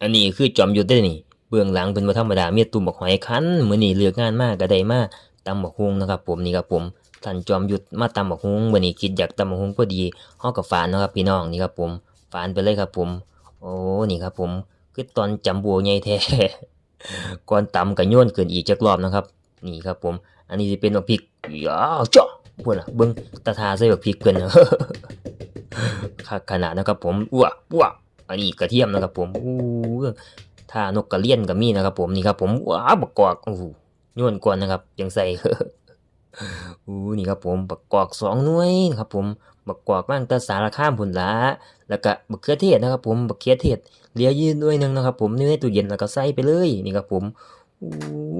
อันนี้คือจอมยุทธได้นี่ เบื้องหลังเป็นบ่ธรรมดาเมียตุ่มบักหอยคันมือนี้เลือกงานมากก็ได้มาตำบักฮุงนะครับ ผมนี่ครับผมท่านจอมยุทธมาตำบักฮุงมื้อนี้คิดอยากตำบักฮุงพอดีเฮาก็ฝานนะครับพี่น้องนี่ครับผมฝานไปเลยครับผม โอ้นี่ครับผมคือตอนจำบัวใหญ่แท้ก่อนตำก็โยนขึ้นอีกจักรอบนะครับ นี่ครับผม อันนี้สิเป็นบักพริกยาวเจาะพุ่นน่ะเบิ่งตาทาใส่บักพริกเพิ่นคักขนาดนะครับผมอ้วอ้ว อันนี้กระเทียมนะครับ ผมอู้ถ้านกกระเลี้ยนก็มีนะครับ ผมนี่ครับ ผมว้าบักกอกโอ้โหโยนก่อนนะครับยังใส่อู้นี่ครับผมบักกอกสองหน่วยครับ ผมบักกอกบ้านตาสารข้ามพุ่นละแล้วก็บักเขือเทศนะครับ ผมบักเขือเทศเหลือยืนด้วยหนึงนะครับ ผมนี่ในตู้เย็นแล้วก็ใส่ไปเลยนี่ครับ ผมอู้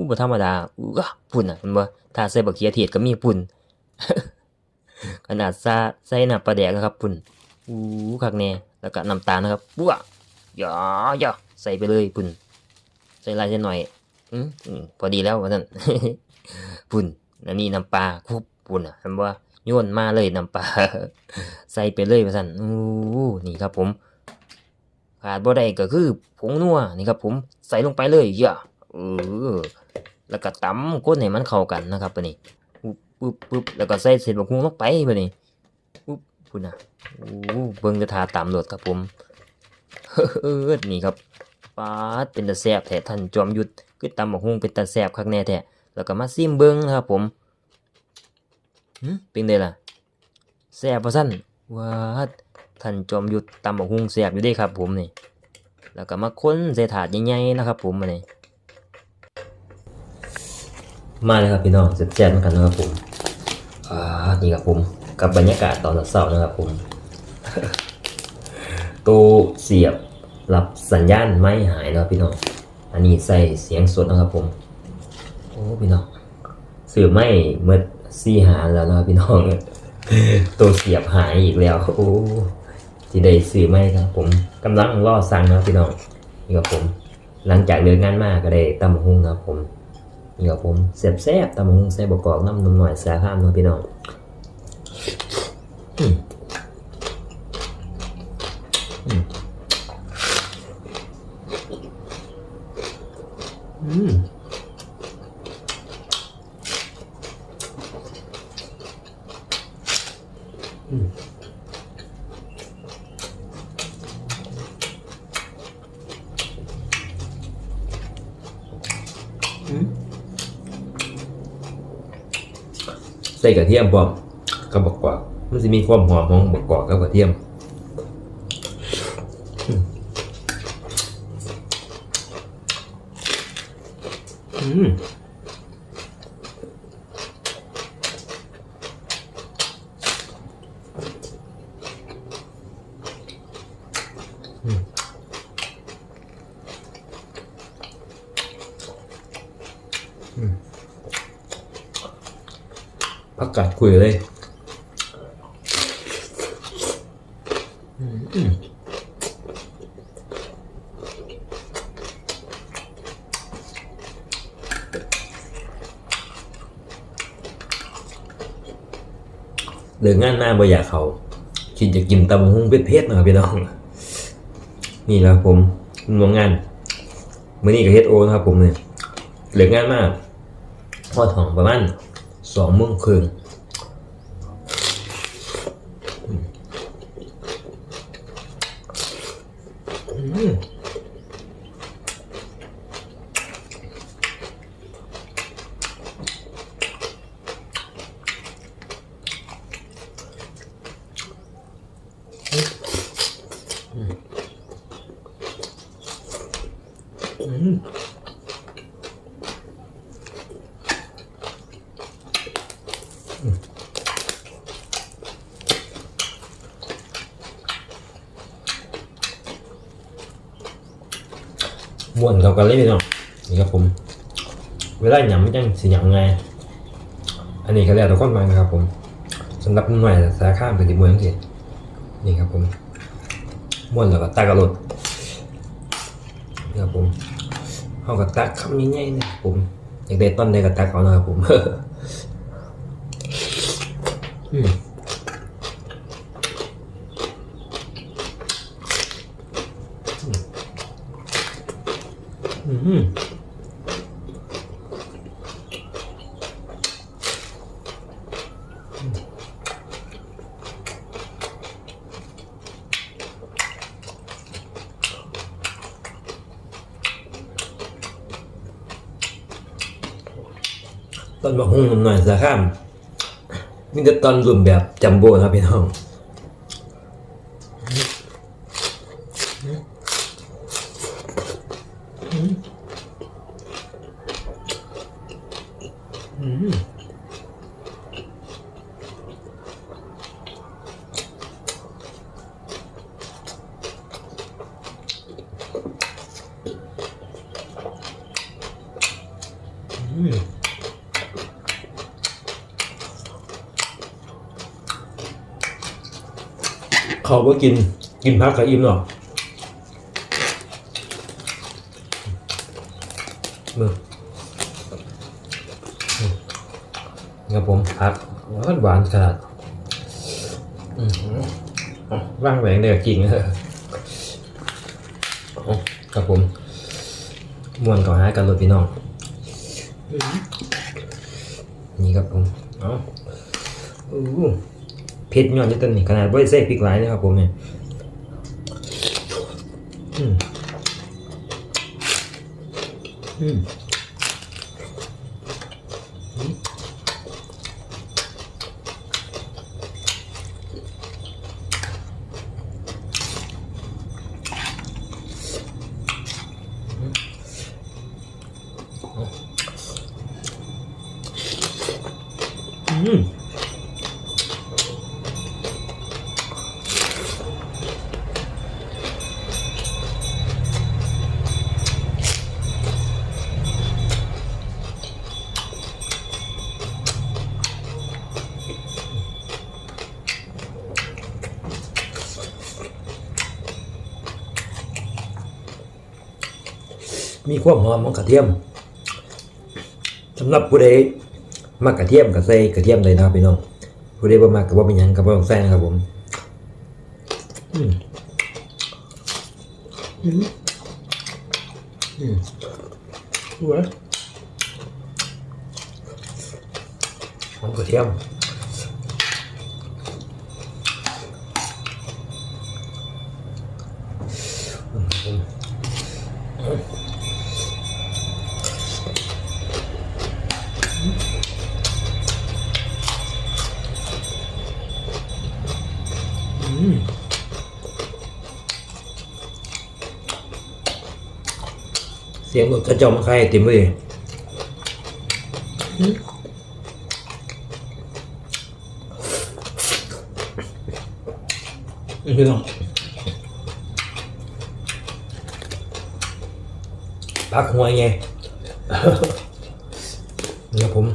บ่ธรรมดาอู้วพุ่นอะเห็นบ่ถ้าใส่บักเขือเทศก็มีพุ่นขนาดซาใส่หน้ำปลาแดกนะครับพุ่นอู้คักแน่ แล้วก็น้ำตาลนะครับปุ๊บอย่าอย่าใส่ไปเลยปุ่น ใส่ลายจะหน่อยอืมพอดีแล้วว่านั่นปุ่นอันนี้น้ำปลาคุบปุ่นอะเห็นว่าโยนมาเลยน้ำปลาใส่ไปเลยว่าสั่นอู้นี่ครับผมขาดบ่ได้ก็คือผงนัวนี่ครับผมใส่ลงไปเลยอย่าเออแล้วก็ตำก้นให้มันเข้ากันนะครับปะนี่ปุ๊บปุ๊บแล้วก็ใส่เศษบะฮุงลงไปปะนี่ ปุ๊บปุ่นะโอ้เบิ่งกระทาตามโหลดครับผมเออนี่ครับปาดเป็นตาแซบแท้ท่านจอมยุทธคือตำบักฮุงเป็นตาแซบคักแน่แท้แล้วก็มาซิมเบิ่งนะครับผมหึเป็นไดล่ะแซบว่าซั่นว้าดท่านจอมยุทธตำบักฮุงแซบอยู่เด้ครับผมนี่แล้วก็มาค้นใส่ถาดใหญ่ๆนะครับ ผมมานี่มาเลยครับพี่น้องแซ่บๆเหมือนกันนะครับผมอ่านี่ครับผม กับบรรยากาศตอนเช้าๆนะครับผมตู้เสียบรับสัญญาณไม่หายนะพี่น้อง อันนี้ใส่เสียงสดนะครับผม โอ้พี่น้องสื่อไม่เมื่อซี่หาแล้วนะพี่น้อง ตัวเสียบหายอีกแล้ว โอ้ที่ได้สื่อไม่ครับผมกำลังรอสั่งนะพี่น้องนี่ครับผม หลังจากเดินงานมาก็ได้ตำบักหุ่งนะครับผมนี่ครับผมแซ่บๆตำบักหุ่งใส่บกกอกน้ำนมหน่อยแซ่บข้ามนะพี่น้อง อืมอืมอืมอืมอืม ใส่กระเทียมพร้อมกับบักกวา มันจะมีความหอมของบักกวาดกับกระเทียมอืมอืมอืมอืมพักกัดคุยเลย เดินงานหน้าบ่อยากเขาคิดจะกินตำหุ่งเพชรๆนะครับพี่น้อง นี่แล้วผมงงงานมื้อนี้กับเฮดโอนะครับผมเนี่ยเหลืองานมากพอดของประมาณสองโมงครึ่ง อืมอื วนเขากันเลยพี่น้องนี่ครับผม เวลาหยำมันจังสิหยำไง อันนี้ก็แล้วแต่คนมานะครับ ผมสำหรับหน่วยสาขามเป็นที่เมืองสินี่ครับผมม่วนแล้วก็ตากระโดดนี่ครับผมเอากับตักคำนี้ง่ายๆนะครับผมอยากได้ต้นใดกับตักเอานะครับผม อืม ตอนบอกหุ้งหน่อยสะข้ามนี่จะตอนรุ่มแบบจัมโบ้นะครับพี่น้อง เขาก็กินกินพักกับอิ่มหรอกมือครับผมพักหวานหวานขนาดว่างแหวงเดียจริงเออเอา ครับผมมวนก่อนหากันเลยพี่น้อง นี่ครับผมเอาอู้เผ็ดย้อนยี่ต้นนี่ขนาดบ่ได้ใส่พริกหลายนะครับผมเนี่ยอืมอืม มีความหอมของกระเทียมสำหรับผู้ใดมักกระเทียมก็ใส่กระเทียมเลยนะครับพี่น้องผู้ใดบ่มักก็บ่เป็นหยังก็บ่ต้องใส่นะครับผมอืมอืมอืมดูนะหอมกระเทียมอื เสียงรถกระจอมใครต็มเลยนี่พี่น้องพักหัวไงนี่ครับผม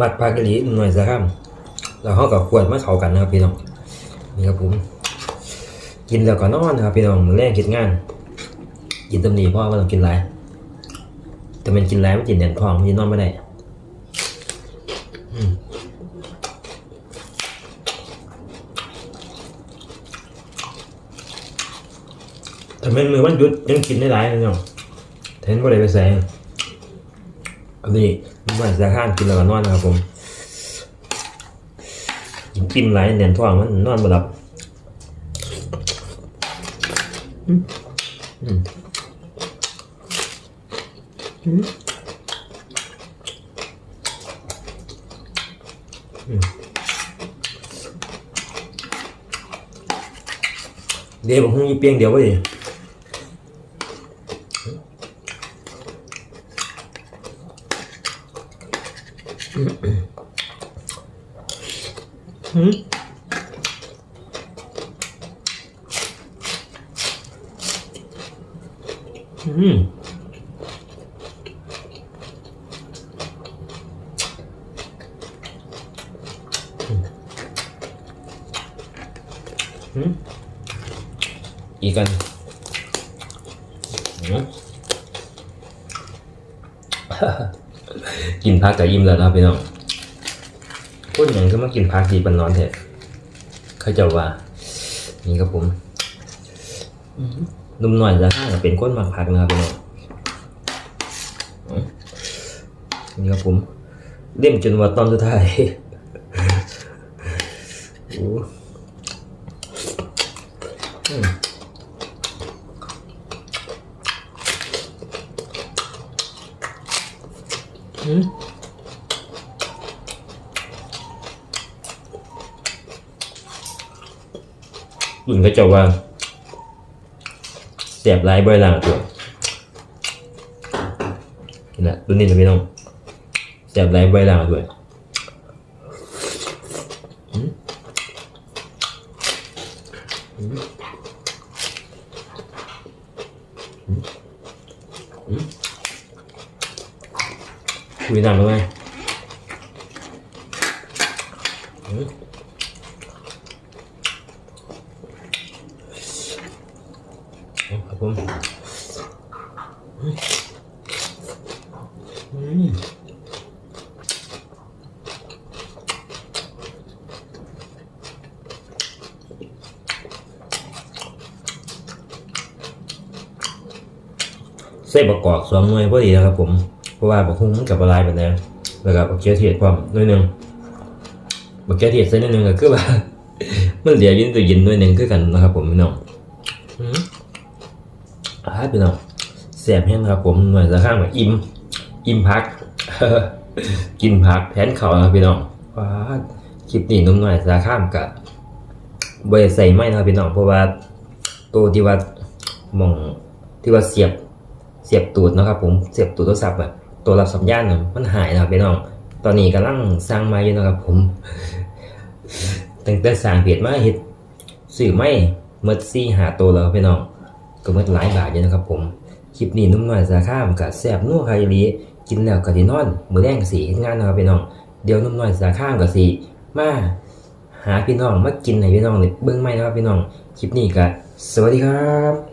มัดปลากระดีหน่อยสักคำแล้วเขากับขวดมาเข้ากันนะครับพี่น้องนี่ครับผม กินแล้วก็นอนนะครับพี่น้องมือแรกคิดงาน กินตำหนิพราะว่าต้องกินหลายแต่มันกินหลายมันกินแน่นท้องมันนอนไม่ได้แต่มันมือมันหยุดยังกินได้หลายเลยเนาะแทนว่าได้ไปใส่อันนี้มันสาข้านกินแล้วก็นอนนะครับผมกินกินหลายแน่นท้องมันนอนไม่หลับ เดี๋ยวผมคงมีเปียงเดียวไว้ดิอืมอืม อืมอีกกันอืมกินพักกับยิ้มแล้วนะครับพี่น้องพูดอย่างก็มากินพักดีบันนอนเถอะเขาจะว่า นี่ครับผมหนุ่มหน่อยจะข้างเป็นคนมักผักนะครับพี่น้องอืมนี่ครับผมเล่มจนว่าตอนสุดท้ายโอืมอุ่นก็จะว่าเสียบลายบ่อยหลังตัวนี่แหละรุ่นนี้นะพี่น้องเสียบลายบ่อยหลังด้วยอืมอืมอืมอืม คุยนานแล้วไงครับผมอืมเส้นประกอบสองหน่วยพอดีนะครับผม เพราะว่าบักฮุ้งมันกับละลายไปแล้แล้วก็บักเกียเทียดความหน่วยหนึ่งบักเกียเทียดเส้นหนึ่งก็คือว่า มันเหลือยินตัวย็นหน่วยหนึ่งคือกันนะครับ ผมพี่น้องอืมอ่าพี่น้องแสบแห้งครับ ผมหน่วยจะข้างแบบอิ่มอิ่มพักกินพักแทนเขานะครับพี่น้องว้าคลิปนี้นุ่มหน่อยจะข้ามกับบริใส่ไม่นะครับพี่น้องเพราะว่าตัวที่ว่ามองที่ว่าเสียบเสียบตูดนะครับ ผมเสียบตูดโทรศัพท์แบบ ตัวรับสัญญาณน่ะมันหายนะครับพี่น้อง ตอนนี้กำลังสร้างม้อยู่นะครับผมตั้งแต่สร้างเพจมาเฮ็ดสื่อไม่เมื่อซี่หาตัวแล้วครับพี่น้องก็เมื่อหลายบาทอยู่นะครับผมคลิปนี้นุ่มน้อยสาข้ามกับแซบนัวไคลีกินแล้วก็ที่นอนมือแรงสีงานนะครับพี่น้องเดี๋ยวนุ่มน้อยสาข้ามกับสีมาหาพี่น้องมากินให้พี่น้องนี่เบิ่งไม่นะครับพี่น้องคลิปนี้ก็สวัสดีครับ